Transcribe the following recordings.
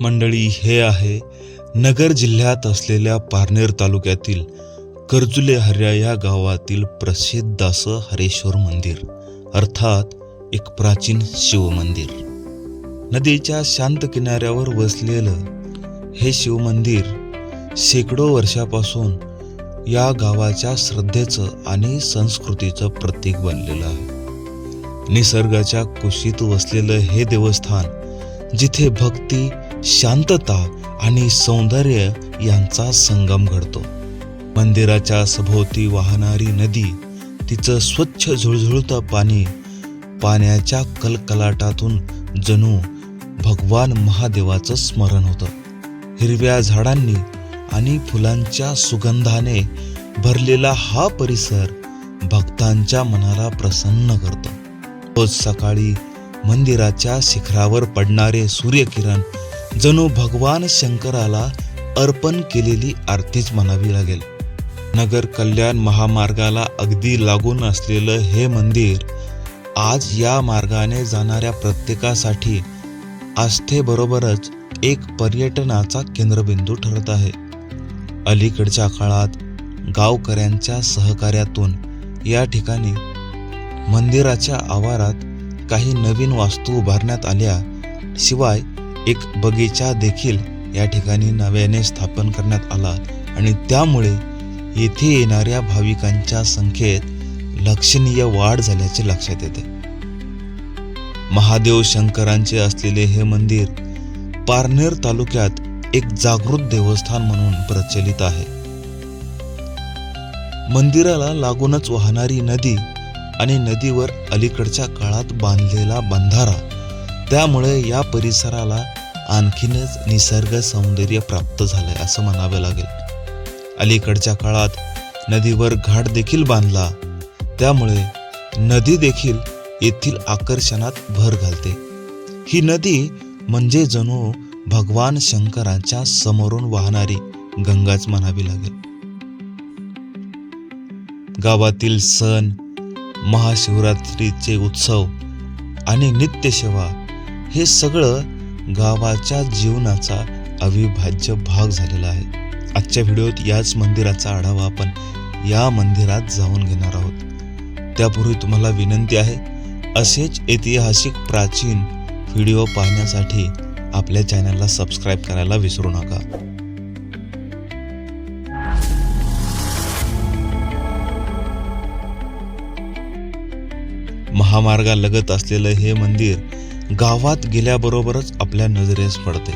मंडळी हे आहे नगर जिल्ह्यात असलेल्या पारनेर तालुक्यातील कर्जुले हर्या या गावातील प्रसिद्ध असं हरेश्वर मंदिर अर्थात एक प्राचीन शिवमंदिर नदीच्या शांत किनाऱ्यावर वसलेलं हे शिवमंदिर शेकडो वर्षापासून या गावाच्या श्रद्धेचं आणि संस्कृतीचं प्रतीक बनलेलं आहे. निसर्गाच्या कुशीत वसलेलं हे देवस्थान जिथे भक्ती शांतता आणि सौंदर्य यांचा संगम घडतो. मंदिराच्या सभोवती वाहणारी नदी तिचं स्वच्छ झुळझुळतं पाणी पाण्याच्या कलकलाटातून जणू भगवान महादेवाचं स्मरण होतं. हिरव्या झाडांनी आणि फुलांच्या सुगंधाने भरलेला हा परिसर भक्तांच्या मनाला प्रसन्न करतो. रोज सकाळी मंदिराच्या शिखरावर पडणारे सूर्यकिरण जणू भगवान शंकराला अर्पण केलेली आरतीच म्हणावी लागेल. नगर कल्याण महामार्गाला अगदी लागून असलेलं हे मंदिर आज या मार्गाने जाणाऱ्या प्रत्येकासाठी आस्थेबरोबरच एक पर्यटनाचा केंद्रबिंदू ठरत आहे. अलीकडच्या काळात गावकऱ्यांच्या सहकार्यातून या ठिकाणी मंदिराच्या आवारात काही नवीन वास्तू उभारण्यात आल्या. शिवाय एक बगीचा देखील या ठिकाणी नव्याने स्थापन करण्यात आला आणि त्यामुळे येथे येणाऱ्या भाविकांच्या संख्येत लक्षणीय वाढ झाल्याचे लक्षात येते. महादेव शंकरांचे असलेले हे मंदिर पारनेर तालुक्यात एक जागृत देवस्थान म्हणून प्रचलित आहे. मंदिराला लागूनच वाहणारी नदी आणि नदीवर अलीकडच्या काळात बांधलेला बंधारा त्यामुळे या परिसराला आणखीनच निसर्ग सौंदर्य प्राप्त झालंय असं म्हणावं लागेल. अलीकडच्या काळात नदीवर घाट देखील बांधला. त्यामुळे नदी देखील येथील आकर्षणात भर घालते. ही नदी म्हणजे जणू भगवान शंकराच्या समोरून वाहणारी गंगाच म्हणावी लागेल. गावातील सण महाशिवरात्रीचे उत्सव आणि नित्यसेवा हे सगळं गावाच्या जीवनाचा अविभाज्य भाग झालेला आहे. आजच्या व्हिडिओत याच मंदिराचा आढावा आपण या मंदिरात जाऊन घेणार आहोत. त्यापूर्वी तुम्हाला विनंती आहे असेच ऐतिहासिक प्राचीन व्हिडिओ पाहण्यासाठी आपल्या चॅनलला सबस्क्राईब करायला विसरू नका. महामार्गालगत असलेलं हे मंदिर गावात गेल्याबरोबरच आपल्या नजरेस पडते.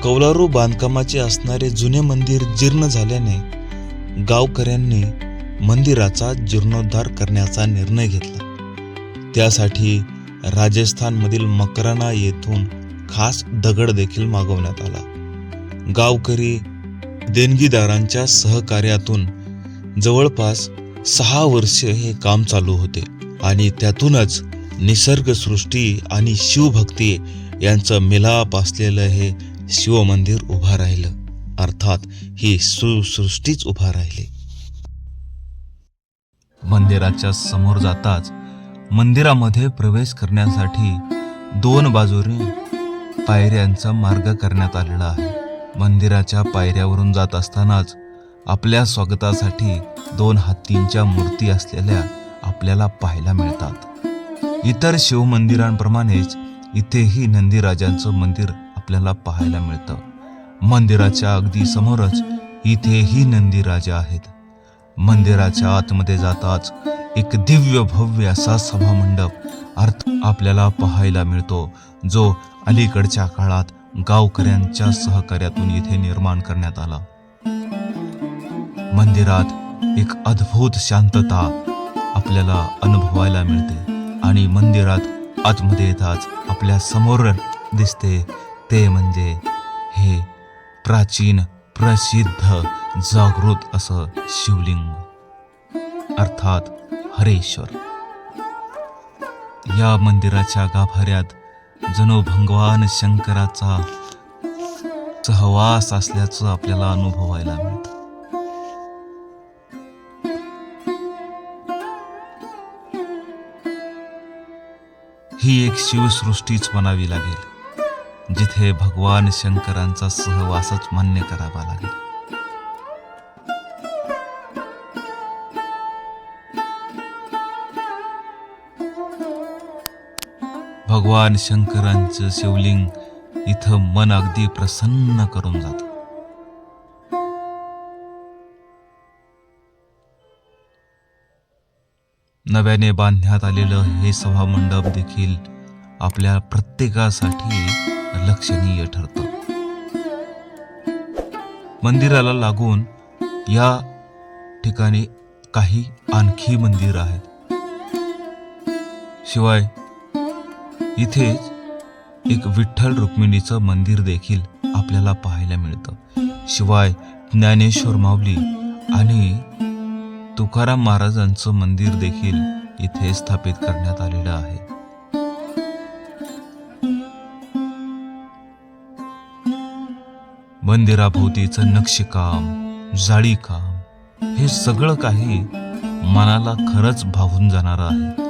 कौलारू बांधकामाचे असणारे जुने मंदिर जीर्ण झाल्याने गावकऱ्यांनी मंदिराचा जीर्णोद्धार करण्याचा निर्णय घेतला. त्यासाठी राजस्थानमधील मकराना येथून खास दगड देखील मागवण्यात आला. गावकरी देणगीदारांच्या सहकार्यातून जवळपास सहा वर्ष हे काम चालू होते. आणि त्यातूनच निसर्गसृष्टी आणि शिवभक्ती यांचं मिलाप असलेलं हे शिवमंदिर उभा राहिलं. अर्थात ही सुसृष्टीच उभा राहिली. मंदिराच्या समोर जाताच मंदिरामध्ये प्रवेश करण्यासाठी दोन बाजूने पायऱ्यांचा मार्ग करण्यात आलेला आहे. मंदिराच्या पायऱ्यावरून जात असतानाच आपल्या स्वागतासाठी दोन हत्तींच्या मूर्ती असलेल्या आपल्याला पाहायला मिळतात. इतर शिवमंदिरांप्रमाणेच इथेही नंदीराजांचं मंदिर आपल्याला पाहायला मिळतं. मंदिराच्या अगदी समोरच इथेही नंदीराजा आहेत. मंदिराच्या आतमध्ये जाताच एक दिव्य भव्य असा सभामंडप अर्थ आपल्याला पाहायला मिळतो जो अलीकडच्या काळात गावकऱ्यांच्या सहकार्यातून इथे निर्माण करण्यात आला. मंदिरात एक अद्भुत शांतता आपल्याला अनुभवायला मिळते आणि मंदिरात आतमध्ये येताच आपल्यासमोर दिसते ते म्हणजे हे प्राचीन प्रसिद्ध जागृत असं शिवलिंग. अर्थात हरेश्वर. या मंदिराच्या गाभाऱ्यात जणू भगवान शंकराचा सहवास असल्याचं आपल्याला अनुभवायला मिळतं. ही एक शिवसृष्टीच म्हणावी लागेल जिथे भगवान शंकरांचा सहवासच मान्य करावा लागेल. भगवान शंकरांचं शिवलिंग इथं मन अगदी प्रसन्न करून जातं. नव्याने बांधण्यात आलेलं हे सभामंडप देखील आपल्या प्रत्येकासाठी लक्षणीय ठरतं. मंदिराला लागून या ठिकाणी काही आणखी मंदिर आहेत. शिवाय इथेच एक विठ्ठल रुक्मिणीचं मंदिर देखील आपल्याला पाहायला मिळतं. शिवाय ज्ञानेश्वर माऊली आणि तुकाराम महाराजांचं मंदिर देखील इथे स्थापित करण्यात आलेलं आहे. मंदिराभोवतीचं नक्षीकाम जाळीकाम हे सगळं काही मनाला खरंच भावून जाणार आहे.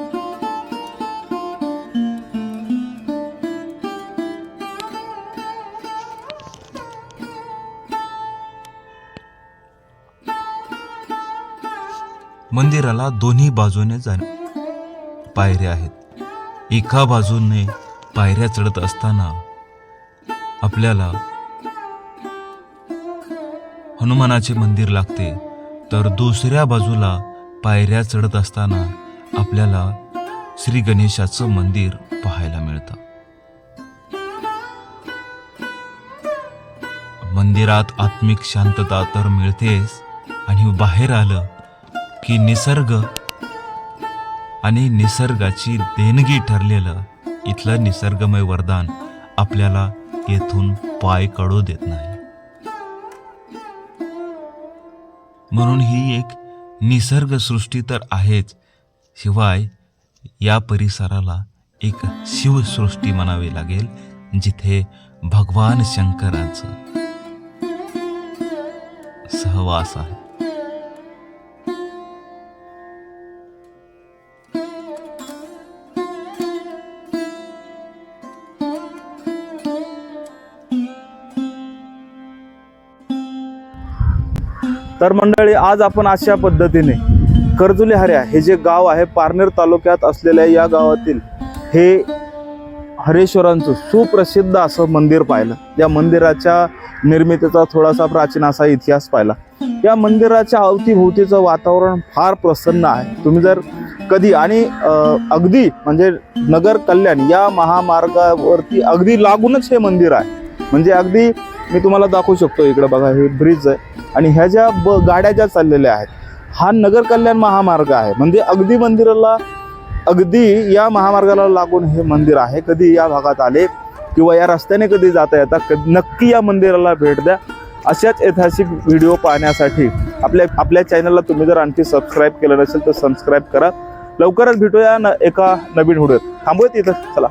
मंदिराला दोन्ही बाजूने जाण. पायऱ्या आहेत. एका बाजूने पायऱ्या चढत असताना आपल्याला हनुमानाचे मंदिर लागते. तर दुसऱ्या बाजूला पायऱ्या चढत असताना आपल्याला श्री गणेशाचं मंदिर पाहायला मिळतं. मंदिरात आत्मिक शांतता तर मिळतेच आणि बाहेर आलं की निसर्ग आणि निसर्गाची देणगी ठरलेलं इथलं निसर्गमय वरदान आपल्याला येथून पाय कळू देत नाही. म्हणून ही एक निसर्ग सृष्टी तर आहेच शिवाय या परिसराला एक शिवसृष्टी म्हणावी लागेल जिथे भगवान शंकरांचं सहवास आहे. तर मंडळी आज आपण अशा पद्धतीने कर्जुले हऱ्या हे जे गाव आहे पारनेर तालुक्यात असलेल्या या गावातील हे हरेश्वरांचं सुप्रसिद्ध असं मंदिर पाहिलं. या मंदिराच्या निर्मितीचा थोडासा प्राचीन असा इतिहास पाहिला. या मंदिराच्या अवतीभोवतीचं वातावरण फार प्रसन्न आहे. तुम्ही जर कधी आणि अगदी म्हणजे नगर कल्याण या महामार्गावरती अगदी लागूनच हे मंदिर आहे. म्हणजे अगदी मी तुम्हाला दाखवू शकतो इकडं बघा हे ब्रिज आहे. आणि ह्या ज्या ब गाड्या ज्या चाललेल्या आहेत हा नगर कल्याण महामार्ग आहे. म्हणजे अगदी मंदिराला अगदी या महामार्गाला लागून हे मंदिर आहे. कधी या भागात आले किंवा या रस्त्याने कधी जाता येता क नक्की या मंदिराला भेट द्या. अशाच ऐतिहासिक व्हिडिओ पाहण्यासाठी आपल्या आपल्या चॅनलला तुम्ही जर आणखी सबस्क्राईब केलं नसेल तर सबस्क्राईब करा. लवकरच भेटूया न एका नवीन व्हिडिओत. थांबूयात इथं चला.